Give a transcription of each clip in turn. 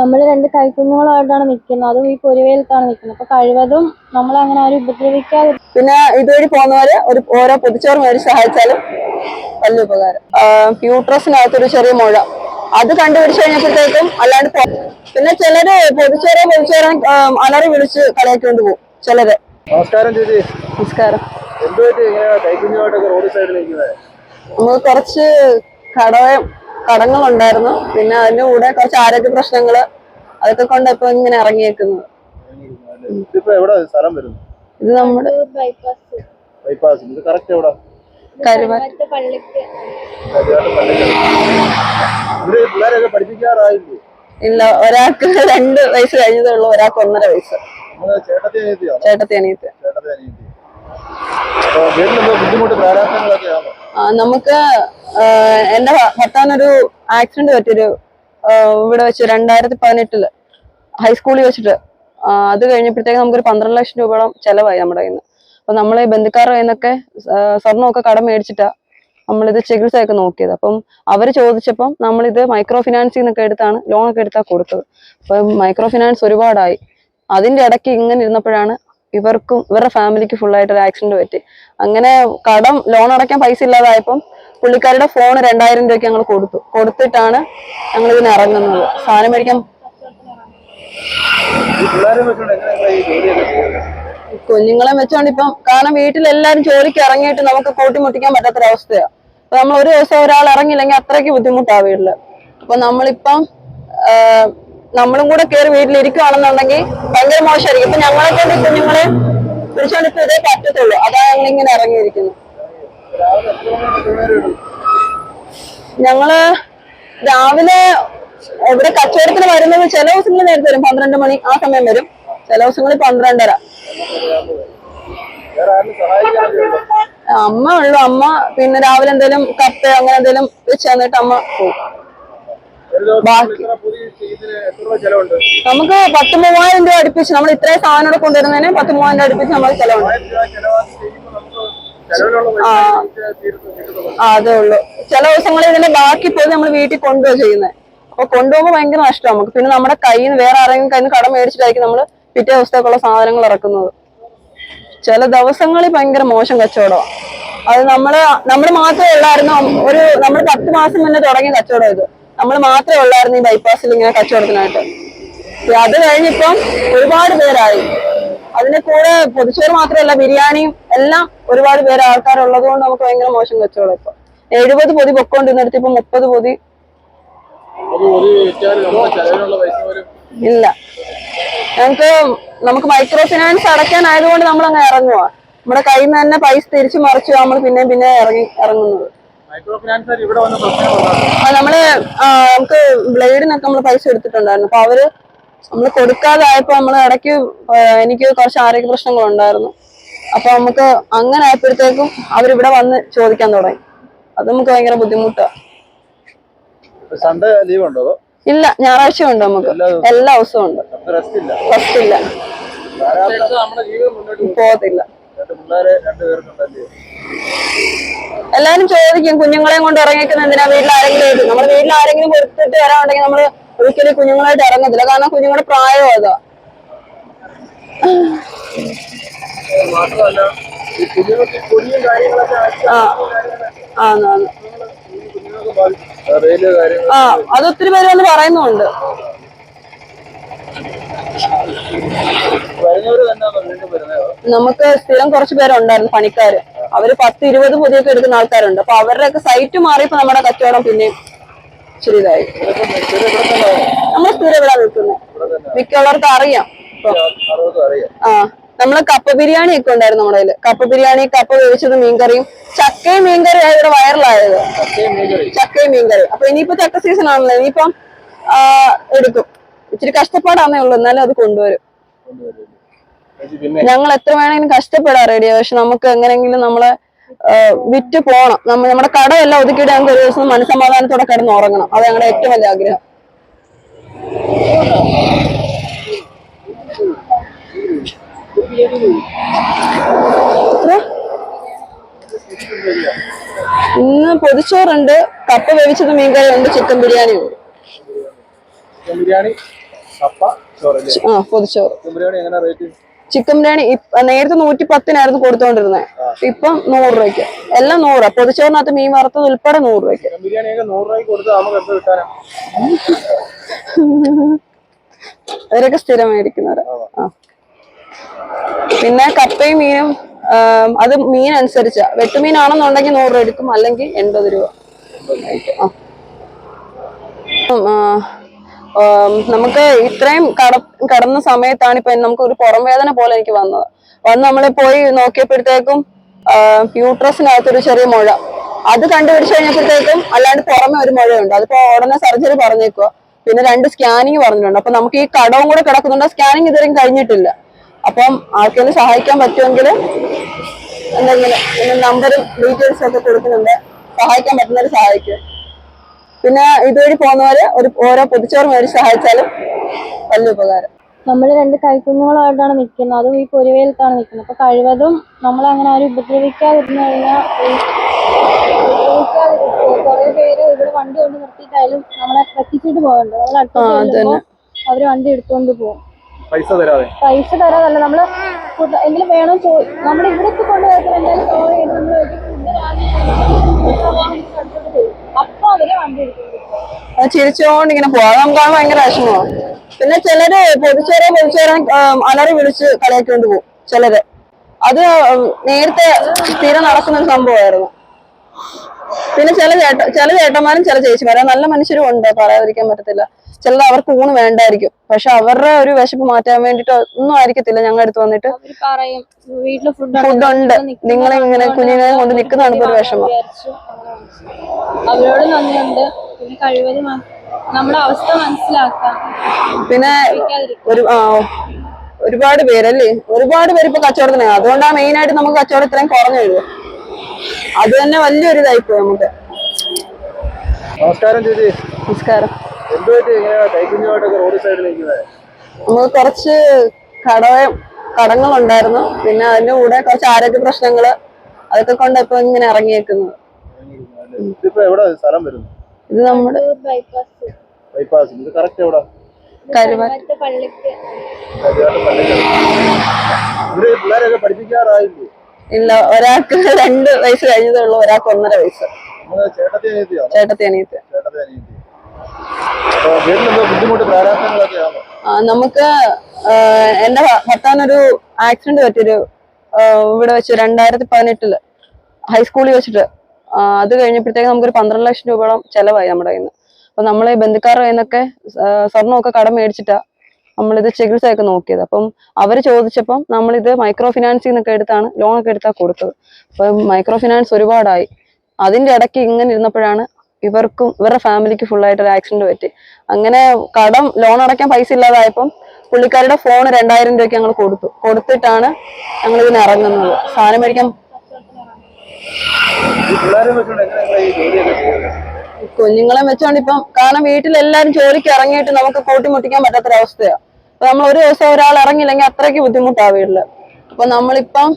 നമ്മൾ രണ്ട് കൈക്കുഞ്ഞുങ്ങളായിട്ടാണ് നിൽക്കുന്നത് അതും ഈ പൊരുവേലത്താണ് നിൽക്കുന്നത് അപ്പൊ കഴിവതും നമ്മൾ അങ്ങനെ ആരും ഉപദ്രവിക്കാതെ പിന്നെ ഇതുവഴി പോകുന്നവര് ഒരു ഓരോ പൊതിച്ചോറ് മേടിച്ച് സഹായിച്ചാലും വലിയ ഉപകാരം. യൂട്രസിനകത്തൊരു ചെറിയ മുഴ. അത് കണ്ടുപിടിച്ച് കഴിഞ്ഞപ്പോഴത്തേക്കും അല്ലാണ്ട് പിന്നെ ചിലര് പൊതിച്ചോറ് പൊതിച്ചോറ് അലറി വിളിച്ച് കളയാക്കൊണ്ട് പോകും. ചിലര്. നമസ്കാരം ചേച്ചി. നമസ്കാരം. നമുക്ക് കുറച്ച് കട കടങ്ങളുണ്ടായിരുന്നു. പിന്നെ അതിന്റെ കൂടെ കുറച്ച് ആരോഗ്യ പ്രശ്നങ്ങൾ അതൊക്കെ കൊണ്ട് ഇപ്പൊ ഇങ്ങനെ ഇറങ്ങിയേക്കുന്നത് ഇത് നമ്മുടെ ഇല്ല ഒരാൾക്ക് രണ്ട് വയസ്സ് കഴിഞ്ഞതേ ഉള്ളൂ ഒരാൾക്ക് ഒന്നര വയസ്സ്. അനിയത്ത്. ചേട്ടത്തി അനിയത്തി. നമുക്ക് എന്റെ ഭർത്താവിനൊരു ആക്സിഡന്റ് പറ്റിയൊരു ഇവിടെ വെച്ച് രണ്ടായിരത്തി പതിനെട്ടിൽ ഹൈസ്കൂളിൽ വെച്ചിട്ട് അത് കഴിഞ്ഞപ്പോഴത്തേക്ക് നമുക്കൊരു പന്ത്രണ്ട് ലക്ഷം രൂപയോളം ചെലവായി നമ്മുടെ കയ്യിൽ നിന്ന് അപ്പൊ നമ്മൾ ഈ ബന്ധുക്കാരുടെ കയ്യിൽ സ്വർണമൊക്കെ കടം മേടിച്ചിട്ടാ നമ്മളിത് ചികിത്സയൊക്കെ നോക്കിയത്. അപ്പം അവർ ചോദിച്ചപ്പം നമ്മളിത് മൈക്രോ ഫിനാൻസിൽ നിന്നൊക്കെ എടുത്താണ് ലോണൊക്കെ എടുത്താൽ കൊടുത്തത്. അപ്പം മൈക്രോ ഫിനാൻസ് ഒരുപാടായി. അതിന്റെ ഇടയ്ക്ക് ഇങ്ങനെ ഇരുന്നപ്പോഴാണ് ഇവർക്കും ഇവരുടെ ഫാമിലിക്ക് ഫുൾ ആയിട്ട് ഒരു ആക്സിഡന്റ് പറ്റി. അങ്ങനെ കടം ലോൺ അടയ്ക്കാൻ പൈസ ഇല്ലാതായപ്പം പുള്ളിക്കാരുടെ ഫോൺ രണ്ടായിരം രൂപയ്ക്ക് ഞങ്ങൾ കൊടുത്തു. കൊടുത്തിട്ടാണ് ഞങ്ങൾ ഇതിന് ഇറങ്ങുന്നത്. സാധനം മേടിക്കാൻ കുഞ്ഞുങ്ങളെ വെച്ചോണ്ട് ഇപ്പം കാരണം വീട്ടിൽ എല്ലാവരും ജോലിക്ക് ഇറങ്ങിയിട്ട് നമുക്ക് കൂട്ടിമുട്ടിക്കാൻ പറ്റാത്തൊരവസ്ഥയാണ് അപ്പൊ നമ്മൾ ഒരു ദിവസം ഒരാൾ ഇറങ്ങിയില്ലെങ്കിൽ അത്രയ്ക്ക് ബുദ്ധിമുട്ടാണ് വീട്ടിൽ. അപ്പൊ നമ്മളിപ്പം നമ്മളും കൂടെ കയറി വീട്ടിലിരിക്കുകയാണെന്നുണ്ടെങ്കിൽ ഭയങ്കര മോശമായിരിക്കും. ഇപ്പൊ ഞങ്ങളെ കൊണ്ട് കുഞ്ഞുങ്ങളെ പിടിച്ചോണ്ടിപ്പോ ഇതേ പറ്റത്തുള്ളൂ. അതാ ഞങ്ങൾ ഇങ്ങനെ ഇറങ്ങിയിരിക്കുന്നു. ഞങ്ങൾ രാവിലെ ഇവിടെ കച്ചവടത്തിന് വരുന്നത് ചില ദിവസങ്ങളിൽ നേരത്തെ വരും. പന്ത്രണ്ട് മണി ആ സമയം വരും. ചില ദിവസങ്ങളിൽ പന്ത്രണ്ടര. അമ്മ ഉള്ളു. അമ്മ പിന്നെ രാവിലെ എന്തെങ്കിലും കപ്പ അങ്ങനെ എന്തെങ്കിലും വെച്ച് തന്നിട്ട് അമ്മ പോകും നമുക്ക് പത്ത് മൂവായിരം രൂപ അടുപ്പിച്ച് നമ്മൾ ഇത്രയും സാധനം ഇവിടെ കൊണ്ടുവരുന്നതിന് പത്ത് മൂവായിരം രൂപ അടുപ്പിച്ച് നമ്മൾ ചെലവുണ്ട്. ആ. അതേ ഉള്ളൂ. ചില ദിവസങ്ങളിൽ ഇതിന്റെ ബാക്കി പോയി നമ്മൾ വീട്ടിൽ കൊണ്ടുപോയി ചെയ്യുന്നത്. അപ്പൊ കൊണ്ടുപോകുമ്പോൾ ഭയങ്കര നഷ്ടം നമുക്ക്. പിന്നെ നമ്മുടെ കയ്യിൽ നിന്ന് വേറെ ആരെങ്കിലും കയ്യിൽ നിന്ന് കടം മേടിച്ചിട്ടായിരിക്കും നമ്മൾ പിറ്റേ ദിവസത്തേക്കുള്ള സാധനങ്ങൾ ഇറക്കുന്നത്. ചില ദിവസങ്ങളിൽ ഭയങ്കര മോശം കച്ചവടമാണ് അത് നമ്മൾ നമ്മൾ മാത്രമേ ഉള്ളായിരുന്നു. ഒരു നമ്മൾ പത്ത് മാസം മുന്നേ തുടങ്ങിയ കച്ചവടം ഇത്. നമ്മൾ മാത്രമേ ഉള്ളായിരുന്നു ഈ ബൈപ്പാസിൽ ഇങ്ങനെ കച്ചവടത്തിനായിട്ട് അത് കഴിഞ്ഞിപ്പം ഒരുപാട് പേരായി. അതിന്റെ കൂടെ പൊതിച്ചോറ് മാത്രമല്ല ബിരിയാണിയും എല്ലാം ഒരുപാട് പേര് ആൾക്കാരുള്ളത് കൊണ്ട് നമുക്ക് ഭയങ്കര മോശം കച്ചവടം ഇപ്പൊ. എഴുപത് പൊതി പൊക്കോണ്ടിരുന്നിടത്ത് ഇപ്പൊ മുപ്പത് പൊതി. ഇല്ല. ഞങ്ങക്ക് നമുക്ക് മൈക്രോ ഫിനാൻസ് അടയ്ക്കാനായതുകൊണ്ട് നമ്മൾ അങ്ങ് ഇറങ്ങുക നമ്മുടെ കയ്യിൽ നിന്ന് തന്നെ പൈസ തിരിച്ചു മറിച്ചു നമ്മൾ പിന്നെയും പിന്നെ ഇറങ്ങി ഇറങ്ങുന്നത്. നമ്മൾ നമുക്ക് ബ്ലേഡിനൊക്കെ നമ്മൾ പൈസ എടുത്തിട്ടുണ്ടായിരുന്നു. അപ്പൊ അവർ നമ്മൾ കൊടുക്കാതായപ്പോ നമ്മൾ ഇടയ്ക്ക് എനിക്ക് കുറച്ച് ആരോഗ്യ പ്രശ്നങ്ങൾ ഉണ്ടായിരുന്നു. അപ്പൊ നമുക്ക് അങ്ങനെ ആയപ്പോഴത്തേക്കും അവരിവിടെ വന്ന് ചോദിക്കാൻ തുടങ്ങി. അത് നമുക്ക് ഭയങ്കര ബുദ്ധിമുട്ടാണ് സൺഡേ ലീവ് ഉണ്ടോ ഇല്ല ഞായറാഴ്ച ഉണ്ട് നമുക്ക്. എല്ലാ ദിവസവും? ഉണ്ട്. റെസ്റ്റ് ഇല്ല. പോകത്തില്ല. എല്ലാരും ചോദിക്കും കുഞ്ഞുങ്ങളെയും കൊണ്ട് ഇറങ്ങിക്കുന്ന എന്തിനാ? വീട്ടിൽ ആരെങ്കിലും ആയിട്ട് നമ്മുടെ വീട്ടിൽ ആരെങ്കിലും കൊടുത്തിട്ട് വരാനുണ്ടെങ്കിൽ നമ്മൾ ഒരിക്കലും കുഞ്ഞുങ്ങളായിട്ട് ഇറങ്ങത്തില്ല. കാരണം കുഞ്ഞുങ്ങളുടെ പ്രായം അതാ? ആ. അത് ഒത്തിരി പേര് വന്ന് പറയുന്നുണ്ട്. നമുക്ക് സ്ഥിരം കുറച്ച് പേരുണ്ടായിരുന്നു പണിക്കാര്. അവർ പത്ത് ഇരുപത് പൊതിയൊക്കെ എടുക്കുന്ന ആൾക്കാരുണ്ട്. അപ്പൊ അവരുടെയൊക്കെ സൈറ്റ് മാറിയപ്പോ നമ്മുടെ കച്ചവടം പിന്നെ ഇച്ചിരി നമ്മൾ സ്ഥിരം ഇവിടെ നിൽക്കുന്നത് മിക്കവർക്ക് അറിയാം. ആ നമ്മൾ കപ്പ ബിരിയാണി ഒക്കെ ഉണ്ടായിരുന്നു നമ്മുടെ കയ്യിൽ. കപ്പ ബിരിയാണി കപ്പ വേവിച്ചത് മീൻകറിയും ചക്കയും മീൻകറി ഇവിടെ വൈറലായത്. ചക്കയും മീൻകറി അപ്പൊ ഇനിയിപ്പോ ചക്ക സീസൺ ആണല്ലോ. ഇനിയിപ്പം എടുക്കും. ഇച്ചിരി കഷ്ടപ്പാടാന്നേ ഉള്ളൂ. എന്നാലും അത് കൊണ്ടുവരും. ഞങ്ങൾ എത്ര വേണമെങ്കിലും കഷ്ടപ്പെടാൻ റെഡിയാ. പക്ഷെ നമുക്ക് എങ്ങനെയെങ്കിലും നമ്മളെ വിറ്റ് പോണം. നമ്മ നമ്മുടെ കടമെല്ലാം ഒതുക്കിയിട്ട് ഞങ്ങൾക്ക് ഒരു ദിവസം മനസ്സമാധാനത്തോടെ കിടന്ന് ഉറങ്ങണം. അത് ഞങ്ങളുടെ ഏറ്റവും വലിയ ആഗ്രഹം? ഇന്ന് പൊതിച്ചോറുണ്ട്. കപ്പ വേവിച്ചത് മീൻകറി ഉണ്ട്. ചിക്കൻ ബിരിയാണി ഉണ്ട്. ബിരിയാണി കപ്പ ചോറ് ആ പൊതിച്ചോറ്. ബിരിയാണി എങ്ങനെ റേറ്റ്? ചിക്കൻ ബിരിയാണി നേരത്തെ നൂറ്റി പത്തിനായിരുന്നു കൊടുത്തോണ്ടിരുന്നത് ഇപ്പം നൂറ് രൂപയ്ക്ക് എല്ലാം നൂറ്. പൊതിച്ചോറിനകത്ത് മീൻ വറുത്തത് ഉൾപ്പെടെ നൂറ് രൂപയ്ക്ക് അവരൊക്കെ സ്ഥിരം മേടിക്കുന്നവരാ ആ. പിന്നെ കപ്പയും മീനും അത് മീൻ അനുസരിച്ചാ വെട്ടുമീനാണെന്നുണ്ടെങ്കിൽ നൂറ് രൂപ എടുക്കും അല്ലെങ്കിൽ എൺപത് രൂപ. ആ. നമുക്ക് ഇത്രയും കട കടന്ന സമയത്താണ് ഇപ്പൊ നമുക്ക് ഒരു പുറം വേദന പോലെ എനിക്ക് വന്നത്. വന്ന് നമ്മൾ പോയി നോക്കിയപ്പോഴത്തേക്കും യൂട്രസിനകത്തൊരു ചെറിയ മുഴ. അത് കണ്ടുപിടിച്ചു കഴിഞ്ഞപ്പോഴത്തേക്കും അല്ലാണ്ട് പുറമെ ഒരു മുഴയുണ്ട്. അതിപ്പോ ഉടനെ സർജറി പറഞ്ഞേക്കുക പിന്നെ രണ്ട് സ്കാനിങ് പറഞ്ഞിട്ടുണ്ട്. അപ്പൊ നമുക്ക് ഈ കടവും കൂടെ കിടക്കുന്നുണ്ട്. സ്കാനിങ് ഇതുവരെയും കഴിഞ്ഞിട്ടില്ല. അപ്പം ആർക്കെങ്കിലും സഹായിക്കാൻ പറ്റുമെങ്കിൽ എന്തെങ്കിലും നമ്പറും ഡീറ്റെയിൽസും ഒക്കെ കൊടുക്കുന്നുണ്ട്. സഹായിക്കാൻ പറ്റുന്നവർ സഹായിക്കും. പിന്നെ ഇതുവഴി പോകുന്നവര് ഒരു ഓരോ പൊതിച്ചോറ് മേടിച്ച് സഹായിച്ചാലും വലിയ ഉപകാരം. നമ്മൾ രണ്ട് കൈക്കുഞ്ഞുങ്ങളായിട്ടാണ് നിൽക്കുന്നത് അതും ഈ പൊരുവേലത്താണ് നിൽക്കുന്നത് അപ്പൊ കഴിവതും നമ്മൾ അങ്ങനെ ആരും ഉപദ്രവിക്കാതിരുന്നു കഴിഞ്ഞാൽ ഉപദ്രവിക്കാതിരിക്കുക. കുറെ പേര് ഇവിടെ വണ്ടി കൊണ്ട് നിർത്തിയിട്ടായാലും നമ്മളെ നമ്മൾ അവർ വണ്ടി എടുത്തുകൊണ്ട് പോകും. പൈസ തരാതെ. പൈസ തരാതല്ല. നമ്മൾ എങ്കിലും എന്തെങ്കിലും വേണോ ചോ നമ്മൾ ഇവിടെ ഇപ്പൊ എന്തായാലും നമ്മൾ ഫുഡ് അപ്പൊ അവർ വണ്ടി ചിരിച്ചോണ്ട് ഇങ്ങനെ പോവാം. നമുക്ക് ഭയങ്കര വിഷമമാണ് പിന്നെ ചിലര് പൊതുച്ചേരെ പൊതിച്ചോറെ അലറി വിളിച്ച് കളിയാക്കിക്കൊണ്ട് പോകും. ചിലര്. അത് നേരത്തെ സ്ഥിരം നടക്കുന്ന ഒരു സംഭവമായിരുന്നു. പിന്നെ ചില ചേട്ട ചില ചേട്ടന്മാരും ചില ചേച്ചിമാരും നല്ല മനുഷ്യരും ഉണ്ട് പറയാതിരിക്കാൻ പറ്റത്തില്ല. ചിലത് അവർക്ക് ഊണ് വേണ്ടായിരിക്കും. പക്ഷെ അവരുടെ ഒരു വിശപ്പ് മാറ്റാൻ വേണ്ടിട്ട് ഒന്നും ആയിരിക്കത്തില്ല ഞങ്ങൾ അടുത്ത് വന്നിട്ട്. ഫുഡുണ്ട് നിങ്ങൾ ഇങ്ങനെ കുഞ്ഞിനെ കൊണ്ട് നിൽക്കുന്നതാണ് ഇപ്പൊ ഒരു വിഷമം. അവരോട് നന്ദിയുണ്ട്. പിന്നെ കഴിവതും മ- നമ്മുടെ അവസ്ഥ മനസ്സിലാക്കാം. പിന്നെ ഒരു ആ ഒരുപാട് പേരല്ലേ? ഒരുപാട് പേര് ഇപ്പൊ കച്ചവടത്തിനാണ് അതുകൊണ്ടാണ് മെയിൻ ആയിട്ട് നമുക്ക് കച്ചവടം ഇത്രയും കുറഞ്ഞു വരുന്നത്. അത് തന്നെ വലിയൊരു ഇതായിപ്പോയി നമുക്ക്. നമസ്കാരം ചേച്ചി. നമസ്കാരം. നമുക്ക് കുറച്ച് കട കടങ്ങളുണ്ടായിരുന്നു. പിന്നെ അതിന്റെ കൂടെ കുറച്ച് ആരോഗ്യ പ്രശ്നങ്ങൾ അതൊക്കെ കൊണ്ട് ഇപ്പൊ ഇങ്ങനെ ഇറങ്ങിയേക്കുന്നത് ഇത് നമ്മുടെ ബൈപ്പാസ്. ബൈപ്പാസ്. ഇത് കറക്റ്റ് എവിടെ? പള്ളിക്ക്. പഠിപ്പിക്കാറായില്ലേ? ഇല്ല ഒരാൾക്ക് രണ്ട് വയസ്സ് കഴിഞ്ഞതേ ഉള്ളൂ ഒരാൾക്ക് ഒന്നര വയസ്സ്. ചേട്ടത്തി അനിയത്ത്. നമുക്ക് എന്റെ ഭർത്താവിനൊരു ആക്സിഡന്റ് പറ്റിയൊരു ഇവിടെ വെച്ച് രണ്ടായിരത്തി പതിനെട്ടിൽ ഹൈസ്കൂളിൽ വെച്ചിട്ട് അത് കഴിഞ്ഞപ്പോഴത്തേക്ക് നമുക്കൊരു പന്ത്രണ്ട് ലക്ഷം രൂപയോളം ചെലവായി നമ്മുടെ കയ്യിൽ നിന്ന് അപ്പൊ നമ്മളെ ബന്ധുക്കാരുടെ കയ്യിൽ നിന്നൊക്കെ സ്വർണമൊക്കെ കടം മേടിച്ചിട്ടാ നമ്മളിത് ചികിത്സയൊക്കെ നോക്കിയത്. അപ്പം അവർ ചോദിച്ചപ്പം നമ്മളിത് മൈക്രോ ഫിനാൻസിൽ നിന്നൊക്കെ എടുത്താണ് ലോണൊക്കെ എടുത്താൽ കൊടുത്തത്. അപ്പം മൈക്രോ ഫിനാൻസ് ഒരുപാടായി. അതിന്റെ ഇടയ്ക്ക് ഇങ്ങനെ ഇരുന്നപ്പോഴാണ് ഇവർക്കും ഇവരുടെ ഫാമിലിക്ക് ഫുള്ളായിട്ട് ഒരു ആക്സിഡന്റ് പറ്റി. അങ്ങനെ കടം ലോൺ അടയ്ക്കാൻ പൈസ ഇല്ലാതായപ്പം പുള്ളിക്കാരുടെ ഫോൺ രണ്ടായിരം രൂപയ്ക്ക് ഞങ്ങൾ കൊടുത്തു. കൊടുത്തിട്ടാണ് ഞങ്ങൾ ഇതിന് ഇറങ്ങുന്നത്. സാധനം മേടിക്കാൻ കുഞ്ഞുങ്ങളെ വെച്ചോണ്ട് ഇപ്പം കാരണം വീട്ടിൽ എല്ലാരും ജോലിക്ക് ഇറങ്ങിയിട്ട് നമുക്ക് കൂട്ടിമുട്ടിക്കാൻ പറ്റാത്തൊരവസ്ഥയാണ് നമ്മൾ ഒരു ദിവസം ഒരാൾ ഇറങ്ങിയില്ലെങ്കിൽ അത്രയ്ക്ക് ബുദ്ധിമുട്ടാ വീട്ടിൽ അപ്പൊ നമ്മളിപ്പം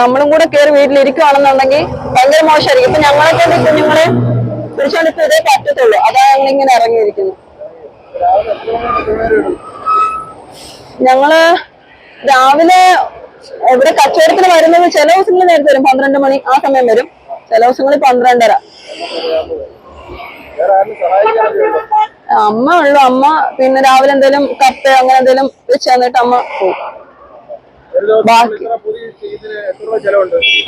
നമ്മളും കൂടെ കയറി വീട്ടിലിരിക്കുകയാണെന്നുണ്ടെങ്കിൽ ഭയങ്കര മോശമായിരിക്കും. ഇപ്പൊ ഞങ്ങളെ കൊണ്ട് കുഞ്ഞുങ്ങളെ പിടിച്ചോണ്ടിപ്പോ ഇതേ പറ്റത്തുള്ളൂ. അതാ ഞങ്ങൾ ഇങ്ങനെ എടുക്കും ഞങ്ങൾ രാവിലെ ഇവിടെ കച്ചവടത്തിന് വരുന്നത് ചില ദിവസങ്ങളിൽ നേരത്തെ വരും. പന്ത്രണ്ട് മണി ആ സമയം വരും. ചില ദിവസങ്ങളിൽ പന്ത്രണ്ടര. അമ്മ ഉള്ളു. അമ്മ പിന്നെ രാവിലെ എന്തെങ്കിലും കപ്പ അങ്ങനെ എന്തെങ്കിലും വെച്ച് തന്നിട്ട് അമ്മ പോകും ബാക്കി.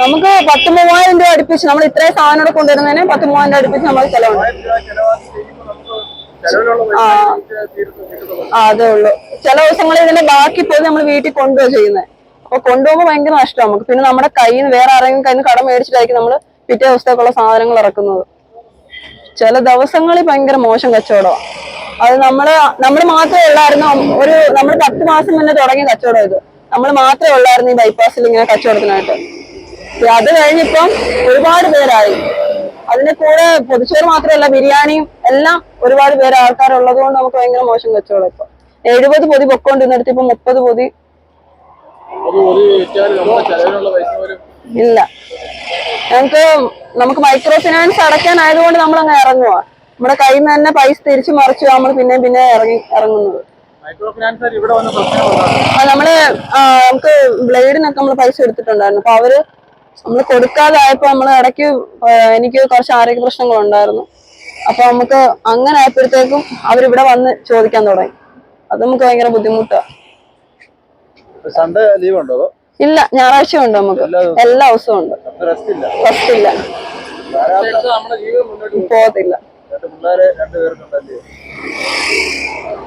നമുക്ക് പത്ത് മൂവായിരം രൂപ അടുപ്പിച്ച് നമ്മൾ ഇത്രയും സാധനം ഇവിടെ കൊണ്ടുവരുന്നതിന് പത്ത് മൂവായിരം രൂപ അടുപ്പിച്ച് നമ്മൾ ചെലവുണ്ട്. ആ അതേ ഉള്ളൂ. ചില ദിവസങ്ങളിൽ ഇതിന്റെ ബാക്കി പോയി നമ്മൾ വീട്ടിൽ കൊണ്ടുപോയി ചെയ്യുന്നത്. അപ്പൊ കൊണ്ടുപോകുമ്പോൾ ഭയങ്കര നഷ്ടമാണ്. നമുക്ക് പിന്നെ നമ്മുടെ കയ്യിൽ നിന്ന് വേറെ ആരെങ്കിലും കയ്യിൽ നിന്ന് കടം മേടിച്ചിട്ടായിരിക്കും നമ്മൾ പിറ്റേ ദിവസത്തേക്കുള്ള സാധനങ്ങൾ ഇറക്കുന്നത്. ചില ദിവസങ്ങളിൽ ഭയങ്കര മോശം കച്ചവടമാണ് അത് നമ്മൾ നമ്മൾ മാത്രമേ ഉള്ളായിരുന്നു. ഒരു നമ്മൾ പത്ത് മാസം മുന്നേ തുടങ്ങിയ കച്ചവടം ഇത്. നമ്മൾ മാത്രമേ ഉള്ളായിരുന്നു ഈ ബൈപ്പാസിൽ ഇങ്ങനെ കച്ചവടത്തിനായിട്ട്. അത് കഴിഞ്ഞിപ്പം ഒരുപാട് പേരായി. അതിന്റെ കൂടെ പൊതുച്ചോറ് മാത്രമല്ല ബിരിയാണിയും എല്ലാം ഒരുപാട് പേര് ആൾക്കാരുള്ളത് കൊണ്ട് നമുക്ക് ഭയങ്കര മോശം കച്ചവടം ഇപ്പൊ. എഴുപത് പൊതി പൊക്കോണ്ടിരുന്നിടത്ത് ഇപ്പൊ മുപ്പത് പൊതി. ഇല്ല. ഞങ്ങൾക്ക് നമുക്ക് മൈക്രോ ഫിനാൻസ് അടയ്ക്കാനായതുകൊണ്ട് നമ്മൾ അങ്ങ് ഇറങ്ങുക നമ്മുടെ കയ്യിൽ നിന്ന് തന്നെ പൈസ തിരിച്ചു മറിച്ചു നമ്മൾ പിന്നെ പിന്നെ ഇറങ്ങി ഇറങ്ങുന്നത്. നമ്മൾ നമുക്ക് ബ്ലേഡിനൊക്കെ നമ്മൾ പൈസ എടുത്തിട്ടുണ്ടായിരുന്നു. അപ്പൊ അവർ നമ്മൾ കൊടുക്കാതായപ്പോ നമ്മൾ ഇടയ്ക്ക് എനിക്ക് കുറച്ച് ആരോഗ്യ പ്രശ്നങ്ങൾ ഉണ്ടായിരുന്നു. അപ്പൊ നമുക്ക് അങ്ങനെ ആയപ്പോഴത്തേക്കും അവരിവിടെ വന്ന് ചോദിക്കാൻ തുടങ്ങി. അത് നമുക്ക് ഭയങ്കര ബുദ്ധിമുട്ടാണ് ഇല്ല ഞായറാഴ്ച ഉണ്ട് നമുക്ക്. എല്ലാ ദിവസവും? എല്ലാ ദിവസവും ഉണ്ട്. റെസ്റ്റ് ഇല്ല. പോകത്തില്ല.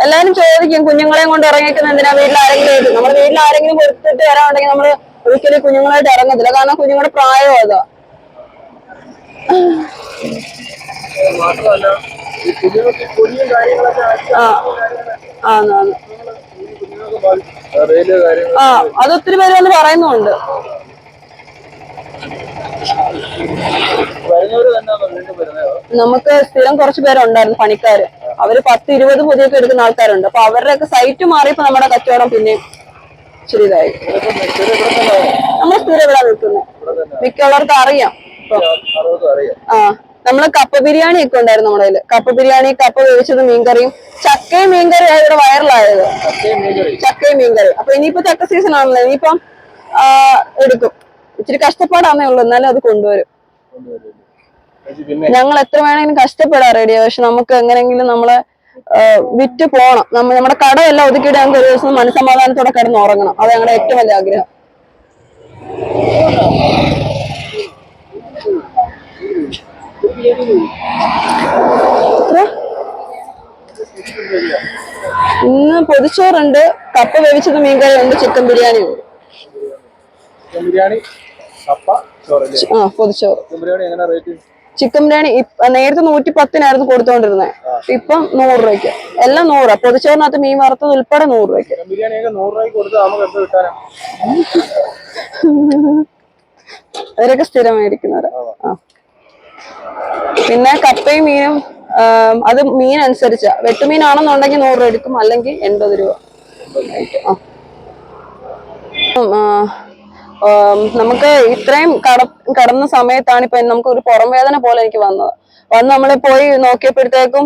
എല്ലാരും ചോദിക്കും കുഞ്ഞുങ്ങളെയും കൊണ്ട് ഇറങ്ങിക്കുന്ന എന്തിനാ വീട്ടിൽ ആരെങ്കിലും ആയിട്ട് നമ്മുടെ വീട്ടിൽ ആരെങ്കിലും കൊടുത്തിട്ട് വരാനുണ്ടെങ്കിൽ നമ്മൾ ഒരിക്കലും കുഞ്ഞുങ്ങളായിട്ട് ഇറങ്ങത്തില്ല. കാരണം കുഞ്ഞുങ്ങളുടെ പ്രായം അതാ. ആ. അതൊത്തിരി പേര് വന്ന് പറയുന്നുണ്ട് വരുന്നവര് തന്നെയാണോ വീണ്ടും വരുന്നത് നമുക്ക് സ്ഥിരം കുറച്ച് പേരുണ്ടായിരുന്നു പണിക്കാര്. അവർ പത്ത് ഇരുപത് പുതിയൊക്കെ എടുക്കുന്ന ആൾക്കാരുണ്ട്. അപ്പൊ അവരുടെയൊക്കെ സൈറ്റ് മാറിയപ്പോ നമ്മുടെ കച്ചവടം പിന്നെ ഇച്ചിരി ഇതായി നമ്മൾ സ്ഥിരം ഇവിടെ നിൽക്കുന്നത് മിക്കവർക്ക് അറിയാം. ആ നമ്മൾ കപ്പ ബിരിയാണി ഒക്കെ ഉണ്ടായിരുന്നു നമ്മുടെ കയ്യിൽ. കപ്പ ബിരിയാണി കപ്പ വേവിച്ചത് മീൻകറിയും ചക്കയും മീൻകറിയും ആയത് ഇവിടെ വൈറലായത്. ചക്കയും മീൻകറി അപ്പൊ ഇനിയിപ്പോ ചക്ക സീസൺ ആണല്ലോ. ഇനിയിപ്പം എടുക്കും. ഇച്ചിരി കഷ്ടപ്പാടാന്നേ ഉള്ളൂ. എന്നാലും അത് കൊണ്ടുവരും. ഞങ്ങൾ എത്ര വേണമെങ്കിലും കഷ്ടപ്പെടാ റെഡിയാ പക്ഷെ നമുക്ക് എങ്ങനെങ്കിലും നമ്മളെ വിറ്റ് പോണം. നമ്മ നമ്മുടെ കടയെല്ലാം ഒതുക്കിയിട്ട് ഞങ്ങൾക്ക് ഒരു ദിവസം മനസമാധാനത്തോടെ കിടന്ന് ഉറങ്ങണം. അത് ഞങ്ങളുടെ ഏറ്റവും വലിയ ആഗ്രഹം? ഇന്ന് പൊതിച്ചോറുണ്ട്. കപ്പ വേവിച്ചത് മീൻകറി ഉണ്ട്. ചിക്കൻ ബിരിയാണി ഉണ്ട്. ബിരിയാണി ആ പൊതിച്ചോറ്. ചിക്കൻ ബിരിയാണി നേരത്തെ നൂറ്റി പത്തിനായിരുന്നു കൊടുത്തോണ്ടിരുന്നത് ഇപ്പം നൂറ് രൂപയ്ക്ക് എല്ലാം നൂറാ. പൊതിച്ചോറിനകത്ത് മീൻ വറുത്തത് ഉൾപ്പെടെ നൂറ് രൂപയ്ക്ക് അവരൊക്കെ സ്ഥിരം മേടിക്കുന്നവരാ ആ. പിന്നെ കപ്പയും മീനും അത് മീൻ അനുസരിച്ചാ വെട്ടുമീനാണെന്നുണ്ടെങ്കിൽ നൂറ് രൂപ എടുക്കും. അല്ലെങ്കിൽ എൺപത് രൂപ. ആ. നമുക്ക് ഇത്രയും കട കടന്ന സമയത്താണ് ഇപ്പൊ നമുക്ക് ഒരു പുറം വേദന പോലെ എനിക്ക് വന്നത്. വന്ന് നമ്മൾ പോയി നോക്കിയപ്പോഴത്തേക്കും